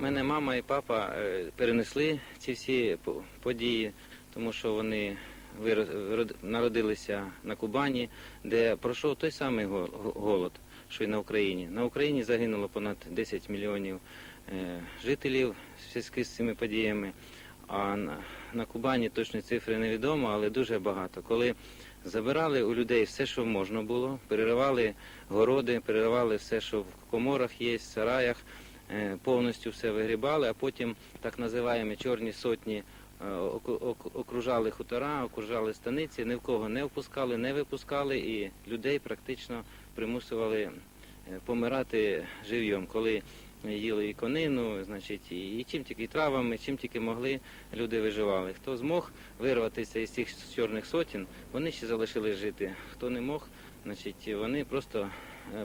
Мене мама і папа е, перенесли ці всі по- події, тому що вони народилися на Кубані, де пройшов той самий го- го- голод, що й на Україні. На Україні загинуло понад 10 мільйонів е, жителів в зв'язку з цими подіями. А на, Кубані точні цифри невідомо, але дуже багато. Коли забирали у людей все, що можна було, переривали городи, переривали все, що в коморах є, в сараях, повністю все вигрібали, а потім так називаємо чорні сотні е, окружали хутора, окружали станиці, ні в кого не впускали, не випускали, і людей практично примусували е, помирати живьом, коли їли і конину, значить, і, чим тільки і травами, чим тільки могли, люди виживали. Хто змог вирватися із цих чорних сотень, вони ще залишились жити. Хто не мог, значить, вони просто е,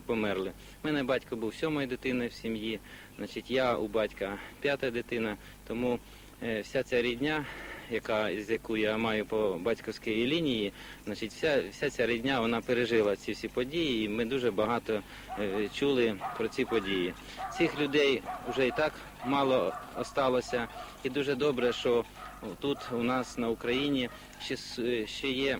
померли. У мене батько був сьомою дитиною в сім'ї, значить, я у батька п'ята дитина, тому е, вся ця рідня, яка, з яку я маю по батьківській лінії, значить, вся, вся ця рідня вона пережила ці всі події, і ми дуже багато е, чули про ці події. Цих людей вже і так мало осталося, і дуже добре, що тут у нас на Україні ще, ще є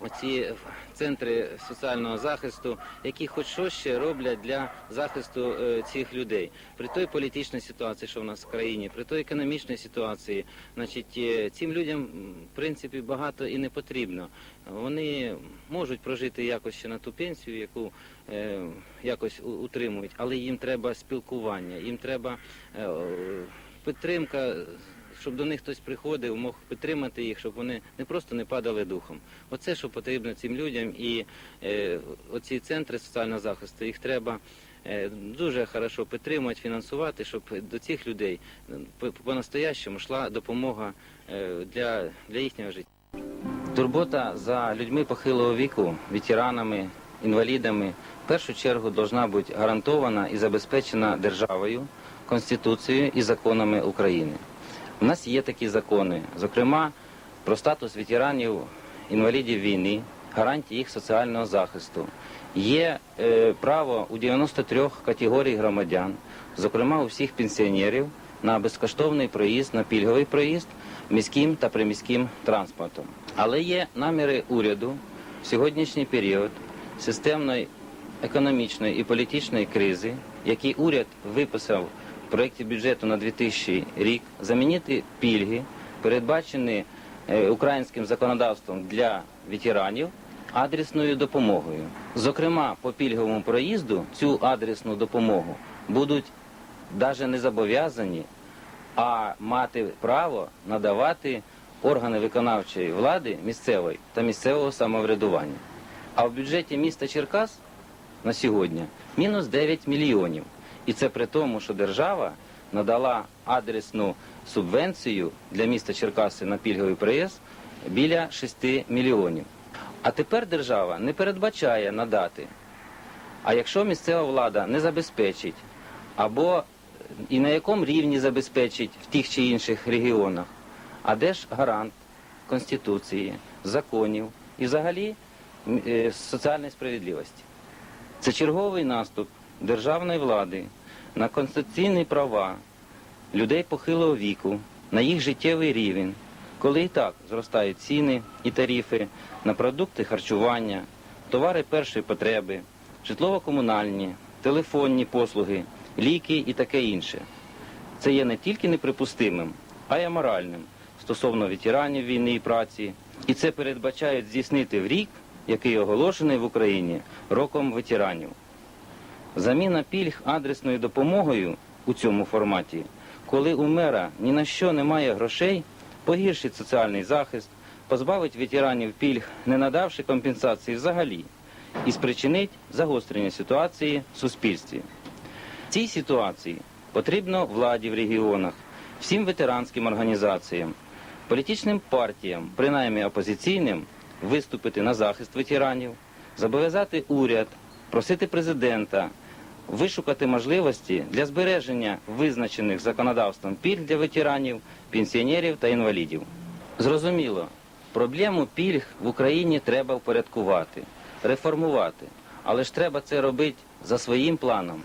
оці центри соціального захисту, які хоч щось ще роблять для захисту е, цих людей. При той політичній ситуації, що в нас в країні, при той економічній ситуації, значить, е, цим людям в принципі багато і не потрібно. Вони можуть прожити якось ще на ту пенсію, яку е, якось утримують, але їм треба спілкування, їм треба е, підтримка. Щоб до них хтось приходив, мог підтримати їх, щоб вони не просто не падали духом. Оце, що потрібно цим людям, і е, оці центри соціального захисту, їх треба е, дуже хорошо підтримувати, фінансувати, щоб до цих людей е, по- по-настоящему йшла допомога е, для, для їхнього життя. Турбота за людьми похилого віку, ветеранами, інвалідами в першу чергу должна бути гарантована і забезпечена державою, Конституцією і законами України. У нас є такі закони, зокрема про статус ветеранів, інвалідів війни, гарантії їх соціального захисту. Є е, право у 93 категорій громадян, зокрема у всіх пенсіонерів, на безкоштовний проїзд, на пільговий проїзд міським та приміським транспортом. Але є наміри уряду в сьогоднішній період системної економічної і політичної кризи, які уряд виписав проєкті бюджету на 2000 рік, замінити пільги, передбачені е, українським законодавством для ветеранів, адресною допомогою. Зокрема, по пільговому проїзду цю адресну допомогу будуть навіть не зобов'язані, а мати право надавати органи виконавчої влади місцевої та місцевого самоврядування. А в бюджеті міста Черкас на сьогодні мінус 9 мільйонів. І це при тому, що держава надала адресну субвенцію для міста Черкаси на пільговий проїзд біля 6 мільйонів. А тепер держава не передбачає надати. А якщо місцева влада не забезпечить, або і на якому рівні забезпечить в тих чи інших регіонах, а де ж гарант Конституції, законів і взагалі е, соціальної справедливості? Це черговий наступ державної влади на конституційні права людей похилого віку, на їх життєвий рівень, коли і так зростають ціни і тарифи на продукти харчування, товари першої потреби, житлово-комунальні, телефонні послуги, ліки і таке інше. Це є не тільки неприпустимим, а й аморальним стосовно ветеранів війни і праці. І це передбачають здійснити в рік, який оголошений в Україні роком ветеранів. Заміна пільг адресною допомогою у цьому форматі, коли у мера ні на що немає грошей, погіршить соціальний захист, позбавить ветеранів пільг, не надавши компенсації взагалі, і спричинить загострення ситуації в суспільстві. В цій ситуації потрібно владі в регіонах, всім ветеранським організаціям, політичним партіям, принаймні опозиційним, виступити на захист ветеранів, зобов'язати уряд, просити президента, вишукати можливості для збереження визначених законодавством пільг для ветеранів, пенсіонерів та інвалідів. Зрозуміло, проблему пільг в Україні треба впорядкувати, реформувати, але ж треба це робити за своїм планом,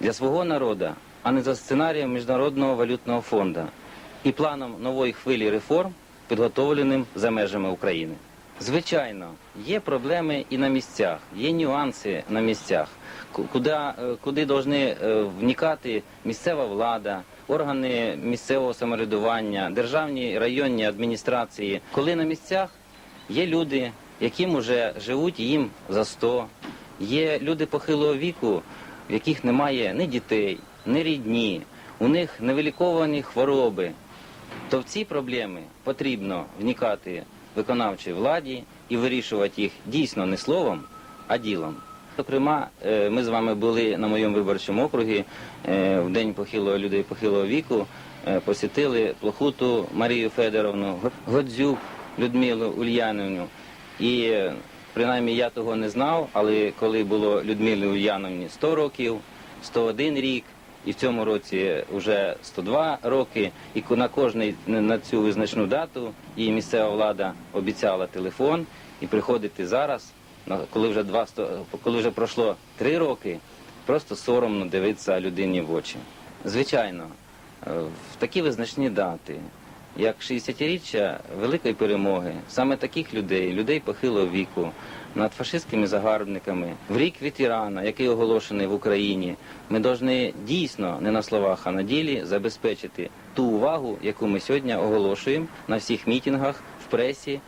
для свого народу, а не за сценарієм Міжнародного валютного фонду і планом нової хвилі реформ, підготовленим за межами України. Звичайно, є проблеми і на місцях, є нюанси на місцях, куди, е, куди повинні вникати місцева влада, органи місцевого самоврядування, державні районні адміністрації. Коли на місцях є люди, яким вже живуть їм за 100, є люди похилого віку, в яких немає ні дітей, ні рідні, у них невиліковані хвороби, то в ці проблеми потрібно вникати виконавчій владі і вирішувати їх дійсно не словом, а ділом. Зокрема, е, ми з вами були на моєму виборчому округі е, в день похилого людей похилого віку, е, посітили Плохуту Марію Федоровну, Годзюк Людмилу Ульянівну. І принаймні я того не знав, але коли було Людмилі Ульяновні 100 років, 101 рік, і в цьому році вже 102 роки, і на кожний на цю визначну дату її місцева влада обіцяла телефон і приходити зараз, коли вже два коли вже пройшло три роки, просто соромно дивитися людині в очі. Звичайно, е, в такі визначні дати, як 60-річчя великої перемоги, саме таких людей, людей похилого віку, над фашистськими загарбниками, в рік ветерана, який оголошений в Україні, ми повинні дійсно не на словах, а на ділі забезпечити ту увагу, яку ми сьогодні оголошуємо на всіх мітингах, в пресі,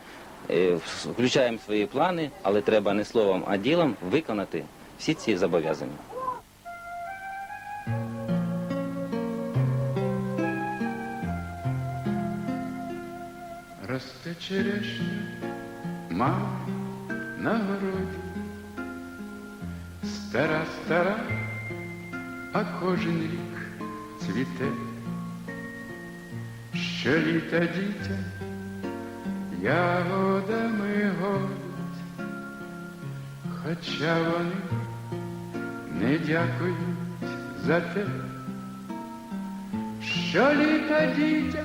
е, включаємо свої плани, але треба не словом, а ділом виконати всі ці зобов'язання. Черешня, мама на городі, стара, стара, а кожен рік цвіте, щоліта дітя ягодами годять, хоча вони не дякують за те, щоліта дітя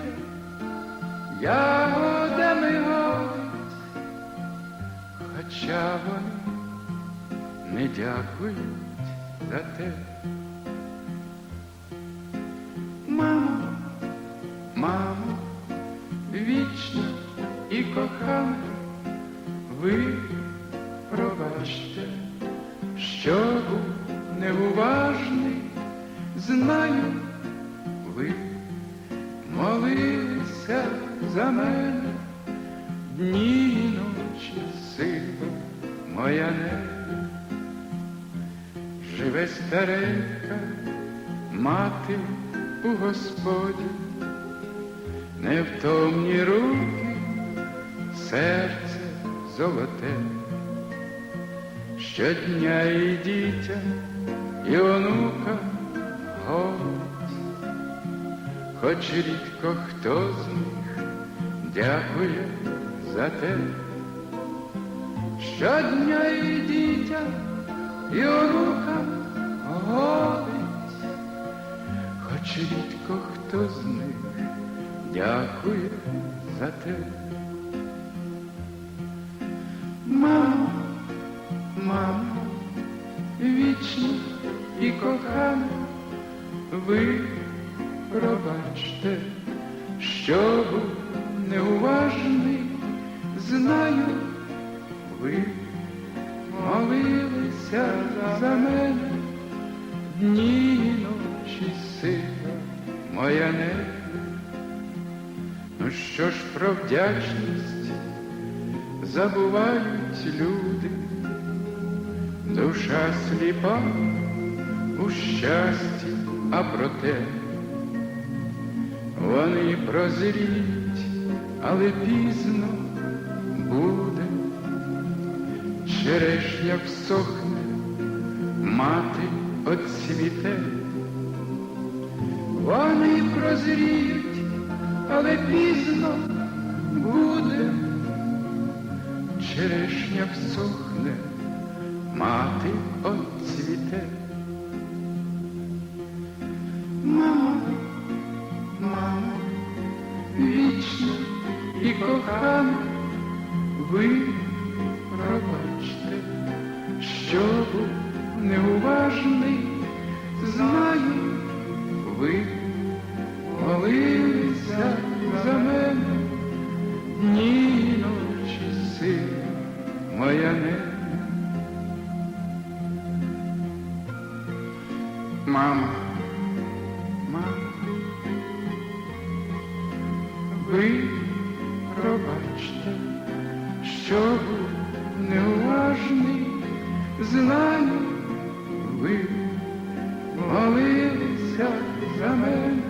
ягодами хоча вони не дякують за те. Мамо, мамо, вічна і кохана, ви пробачте, що був неуважний, знаю, ви молилися за мене, старенька мати у Господі, невтомні руки, серце золоте, щодня і дітям, і онука голить хоч рідко хто з них дякує за те, щодня і дітям, і онукам голить, хоч рідко хто з них дякує за те. Мамо, мамо, вічна і кохана, ви пробачте, що був неуважний, знаю, ви молилися за мене, дні і ночі сила моя не. Ну що ж про вдячність забувають люди, душа сліпа у щасті, а проте вони прозріють, але пізно буде, черешня всохне, мати оцвіте. Вони прозріють, але пізно буде, черешня всохне, мати оцвіте. Мамо, мамо, вічна і кохана, ви пробачте, що був неуважний, знаю, ви молилися за мене, дні й ночі, сила моя не. Мама, мама, ви пробачте, що був неуважний, знаю, молився за мене.